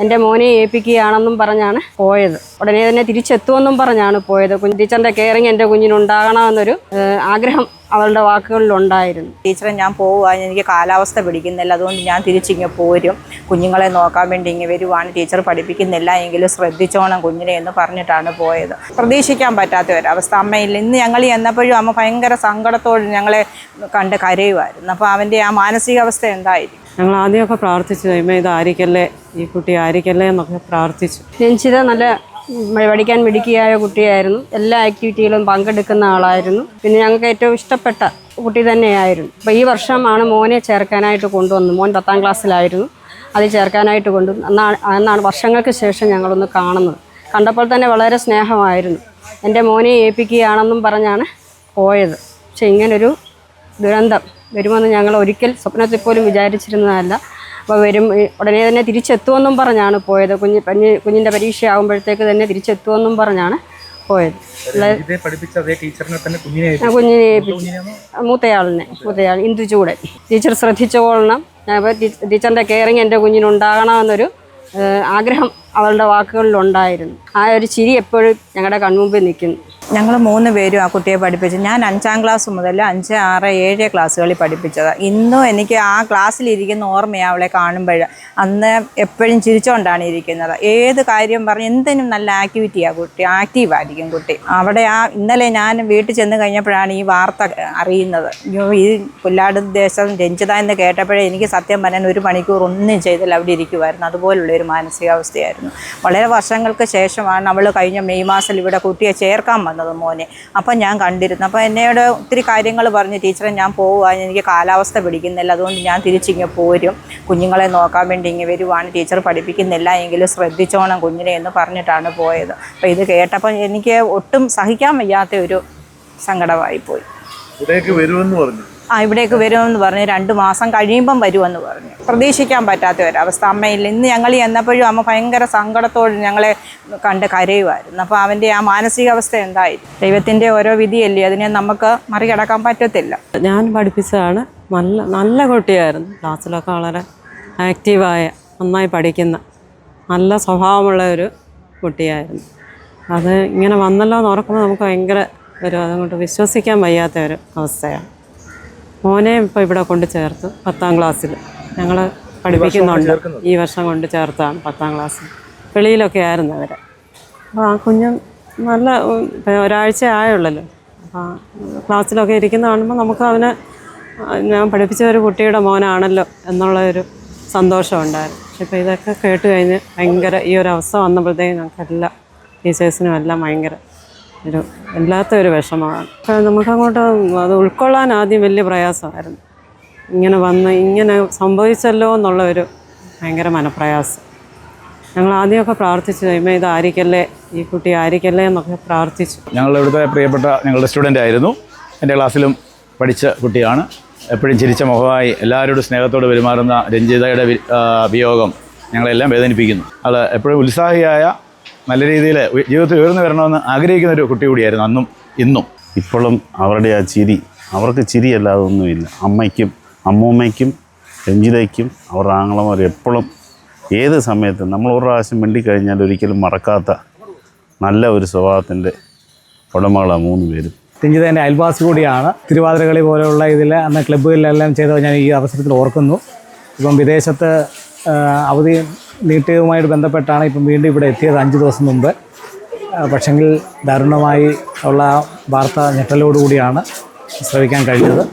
എന്റെ മോനെ ഏൽപ്പിക്കുകയാണെന്നും പറഞ്ഞാണ് പോയത്. ഉടനെ തന്നെ തിരിച്ചെത്തുമെന്നും പറഞ്ഞാണ് പോയത്. കുഞ്ഞ് ടീച്ചറിന്റെ കെയറിങ് എന്റെ കുഞ്ഞിനുണ്ടാകണമെന്നൊരു ആഗ്രഹം അവളുടെ വാക്കുകളിലുണ്ടായിരുന്നു. ടീച്ചറെ ഞാൻ പോവുക എനിക്ക് കാലാവസ്ഥ പിടിക്കുന്നില്ല. അതുകൊണ്ട് ഞാൻ തിരിച്ചിങ്ങ് പോരും. കുഞ്ഞുങ്ങളെ നോക്കാൻ വേണ്ടി ഇങ്ങനെ വരുവാണ്. ടീച്ചർ പഠിപ്പിക്കുന്നില്ല എങ്കിലും ശ്രദ്ധിച്ചോണം കുഞ്ഞിനെ എന്ന് പറഞ്ഞിട്ടാണ് പോയത്. പ്രതീക്ഷിക്കാൻ പറ്റാത്ത ഒരവസ്ഥ അമ്മയില്ല. ഇന്ന് ഞങ്ങൾ എന്നപ്പോഴും അമ്മ ഭയങ്കര സങ്കടത്തോടെ ഞങ്ങളെ കണ്ട് കരയുമായിരുന്നു അപ്പോൾ അവന്റെ ആ മാനസികാവസ്ഥ എന്തായിരിക്കും? ഞങ്ങൾ ആദ്യമൊക്കെ പ്രാർത്ഥിച്ചു കഴിയുമ്പോൾ ഇത് ആയിരിക്കല്ലേ ഈ കുട്ടി ആയിരിക്കല്ലേ? എന്നൊക്കെ പ്രാർത്ഥിച്ചു. രഞ്ജിത നല്ല പഠിക്കാൻ മിടുക്കിയായ കുട്ടിയായിരുന്നു. എല്ലാ ആക്ടിവിറ്റിയിലും പങ്കെടുക്കുന്ന ആളായിരുന്നു. പിന്നെ ഞങ്ങൾക്ക് ഏറ്റവും ഇഷ്ടപ്പെട്ട കുട്ടി തന്നെയായിരുന്നു. അപ്പോൾ ഈ വർഷമാണ് മോനെ ചേർക്കാനായിട്ട് കൊണ്ടുവന്നു മോൻ പത്താം ക്ലാസ്സിലായിരുന്നു. അത് ചേർക്കാനായിട്ട് കൊണ്ടു അന്നാണ് അന്നാണ് വർഷങ്ങൾക്ക് ശേഷം ഞങ്ങളൊന്ന് കാണുന്നത്. കണ്ടപ്പോൾ തന്നെ വളരെ സ്നേഹമായിരുന്നു. എന്റെ മോനെ ഏൽപ്പിക്കുകയാണെന്നും പറഞ്ഞാണ് പോയത്. പക്ഷെ ഇങ്ങനൊരു ദുരന്തം വരുമെന്ന് ഞങ്ങൾ ഒരിക്കൽ സ്വപ്നത്തിൽ പോലും വിചാരിച്ചിരുന്നതല്ല. അപ്പോൾ വരും ഉടനെ തന്നെ തിരിച്ചെത്തുമെന്നും പറഞ്ഞാണ് പോയത്. കുഞ്ഞ് കുഞ്ഞ് കുഞ്ഞിന്റെ പരീക്ഷ ആകുമ്പോഴത്തേക്ക് തന്നെ തിരിച്ചെത്തുമെന്നും പറഞ്ഞാണ് പോയത്. കുഞ്ഞിനെ മൂത്തയാളിനെ മൂത്തയാൾ ഇന്ദുചൂടൻ ടീച്ചർ ശ്രദ്ധിച്ചുകൊള്ളണം അപ്പോൾ ടീച്ചറിന്റെ കെയറിങ് എന്റെ കുഞ്ഞിനുണ്ടാകണമെന്നൊരു ആഗ്രഹം അവളുടെ വാക്കുകളിലുണ്ടായിരുന്നു. ആ ഒരു ചിരി എപ്പോഴും ഞങ്ങളുടെ കൺമുമ്പിൽ നിൽക്കുന്നു. ഞങ്ങൾ മൂന്ന് പേരും ആ കുട്ടിയെ പഠിപ്പിച്ചു ഞാൻ അഞ്ചാം ക്ലാസ് മുതൽ അഞ്ച് ആറ് ഏഴ് ക്ലാസ്സുകളിൽ പഠിപ്പിച്ചത്. ഇന്നും എനിക്ക് ആ ക്ലാസ്സിലിരിക്കുന്ന ഓർമ്മയാണ് അവളെ കാണുമ്പോൾ അന്ന് എപ്പോഴും ചിരിച്ചുകൊണ്ടാണ് ഇരിക്കുന്നത്. ഏത് കാര്യം പറഞ്ഞ് എന്തിനും നല്ല ആക്ടിവിറ്റിയാണ് കുട്ടി. ആക്റ്റീവായിരിക്കും കുട്ടി. അവിടെ ആ ഇന്നലെ ഞാൻ വീട്ടിൽ ചെന്ന് കഴിഞ്ഞപ്പോഴാണ് ഈ വാർത്ത അറിയുന്നത്. ഈ പുല്ലാട് ദേശം രഞ്ജിത എന്ന് കേട്ടപ്പോഴേ എനിക്ക് സത്യം പറയാൻ ഒരു മണിക്കൂർ ഒന്നും ചെയ്തില്ല അവിടെ ഇരിക്കുമായിരുന്നു അതുപോലുള്ള ഒരു മാനസികാവസ്ഥയായിരുന്നു. വളരെ വർഷങ്ങൾക്ക് ശേഷമാണ് അവൾ കഴിഞ്ഞ മെയ് മാസം ഇവിടെ കുട്ടിയെ ചേർക്കാൻ വന്നത് മോനെ. അപ്പം ഞാൻ കണ്ടിരുന്നു. അപ്പോൾ എന്നോട് ഒത്തിരി കാര്യങ്ങൾ പറഞ്ഞു. ടീച്ചറെ ഞാൻ പോവുക എനിക്ക് കാലാവസ്ഥ പിടിക്കുന്നില്ല. അതുകൊണ്ട് ഞാൻ തിരിച്ചിങ്ങ് പോരും. കുഞ്ഞുങ്ങളെ നോക്കാൻ വേണ്ടി ഇങ്ങനെ വരുവാണ്. ടീച്ചർ പഠിപ്പിക്കുന്നില്ല എങ്കിലും ശ്രദ്ധിച്ചോണം കുഞ്ഞിനെ എന്ന് പറഞ്ഞിട്ടാണ് പോയത്. അപ്പോൾ ഇത് കേട്ടപ്പോൾ എനിക്ക് ഒട്ടും സഹിക്കാൻ വയ്യാത്ത ഒരു സങ്കടമായിപ്പോയി. ഇവിടേക്ക് വരുമെന്ന് പറഞ്ഞു. ആ ഇവിടേക്ക് വരുമെന്ന് പറഞ്ഞ്. രണ്ട് മാസം കഴിയുമ്പം വരുമെന്ന് പറഞ്ഞു. പ്രതീക്ഷിക്കാൻ പറ്റാത്ത ഒരവസ്ഥ. അമ്മയില്ല ഇന്ന് ഞങ്ങൾ എന്നപ്പോഴും അമ്മ ഭയങ്കര സങ്കടത്തോടെ ഞങ്ങളെ കണ്ട് കരയുമായിരുന്നു. അപ്പോൾ അവന്റെ ആ മാനസികാവസ്ഥ എന്തായി ദൈവത്തിന്റെ ഓരോ വിധിയല്ലേ? അതിനെ നമുക്ക് മറികടക്കാൻ പറ്റത്തില്ല. ഞാൻ പഠിപ്പിച്ചതാണ് നല്ല നല്ല കുട്ടിയായിരുന്നു. ക്ലാസ്സിലൊക്കെ വളരെ ആക്റ്റീവായ നന്നായി പഠിക്കുന്ന നല്ല സ്വഭാവമുള്ള ഒരു കുട്ടിയായിരുന്നു. അത് ഇങ്ങനെ വന്നല്ലോ എന്ന് ഓർക്കുമ്പോൾ നമുക്ക് ഭയങ്കര ഒരു അതങ്ങോട്ട് വിശ്വസിക്കാൻ വയ്യാത്ത ഒരു അവസ്ഥയാണ്. മോനെ ഇപ്പോൾ ഇവിടെ കൊണ്ട് ചേർത്ത് പത്താം ക്ലാസ്സിൽ. ഞങ്ങൾ പഠിപ്പിക്കുന്നുണ്ട്. ഈ വർഷം കൊണ്ട് ചേർത്താണ് പത്താം ക്ലാസ്സിൽ. വെളിയിലൊക്കെ ആയിരുന്നു അവരെ. അപ്പോൾ ആ കുഞ്ഞ് നല്ല ഒരാഴ്ച ആയുള്ളല്ലോ. അപ്പോൾ ക്ലാസ്സിലൊക്കെ ഇരിക്കുന്ന കാണുമ്പോൾ നമുക്ക് അവനെ ഞാൻ പഠിപ്പിച്ച ഒരു കുട്ടിയുടെ മോനാണല്ലോ എന്നുള്ള ഒരു സന്തോഷമുണ്ടായിരുന്നു പക്ഷെ ഇപ്പോൾ ഇതൊക്കെ കേട്ട് കഴിഞ്ഞ് ഭയങ്കര ഈ ഒരു അവസ്ഥ വന്നപ്പോഴത്തേക്കും ഞങ്ങൾക്കെല്ലാം ടീച്ചേഴ്സിനും എല്ലാം ഭയങ്കര ഒരു വല്ലാത്ത ഒരു വിഷമമാണ് നമുക്കങ്ങോട്ട് അത് ഉൾക്കൊള്ളാൻ ആദ്യം വലിയ പ്രയാസമായിരുന്നു. ഇങ്ങനെ വന്ന് ഇങ്ങനെ സംഭവിച്ചല്ലോ എന്നുള്ള ഒരു ഭയങ്കര മനപ്രയാസം. ഞങ്ങൾ ആദ്യമൊക്കെ പ്രാർത്ഥിച്ചു കഴിയുമ്പോൾ ഇത് ആയിരിക്കല്ലേ ഈ കുട്ടി ആയിരിക്കല്ലേ? എന്നൊക്കെ പ്രാർത്ഥിച്ചു. ഞങ്ങൾ ഇവിടുത്തെ പ്രിയപ്പെട്ട ഞങ്ങളുടെ സ്റ്റുഡന്റ് ആയിരുന്നു. എന്റെ ക്ലാസ്സിലും പഠിച്ച കുട്ടിയാണ്. എപ്പോഴും ചിരിച്ച മുഖമായി എല്ലാവരോടും സ്നേഹത്തോട് പെരുമാറുന്ന രഞ്ജിതയുടെ വിയോഗം ഞങ്ങളെല്ലാം വേദനിപ്പിക്കുന്നു. അത് എപ്പോഴും ഉത്സാഹിയായ നല്ല രീതിയിൽ ജീവിതത്തിൽ ഉയർന്നു വരണമെന്ന് ആഗ്രഹിക്കുന്ന ഒരു കുട്ടി കൂടിയായിരുന്നു അന്നും ഇന്നും. ഇപ്പോഴും അവരുടെ ആ ചിരി അവർക്ക് ചിരിയല്ലാതെ ഒന്നുമില്ല അമ്മയ്ക്കും അമ്മൂമ്മയ്ക്കും രഞ്ജിതയ്ക്കും അവരുടെ ആങ്ങളമാർ എപ്പോഴും ഏത് സമയത്തും നമ്മൾ ഒരു പ്രാവശ്യം മിണ്ടിക്കഴിഞ്ഞാൽ ഒരിക്കലും മറക്കാത്ത നല്ല ഒരു സ്വഭാവത്തിന്റെ ഉടമകളാണ് മൂന്ന് പേരും. രഞ്ജിതന്റെ അയൽവാസി കൂടിയാണ്. തിരുവാതിരകളി പോലെയുള്ള ഇതിൽ അന്ന് ക്ലബ്ബുകളിലെല്ലാം ചെയ്തത് ഞാൻ ഈ അവസരത്തിൽ ഓർക്കുന്നു. ഇപ്പം വിദേശത്ത് അവധി നീട്ടിയതുമായിട്ട് ബന്ധപ്പെട്ടാണ് ഇപ്പം വീണ്ടും ഇവിടെ എത്തിയത് അഞ്ച് ദിവസം മുമ്പ്. പക്ഷെങ്കിൽ ദാരുണമായി ഉള്ള വാർത്ത ഞെട്ടലോടുകൂടിയാണ് ശ്രവിക്കാൻ കഴിഞ്ഞത്.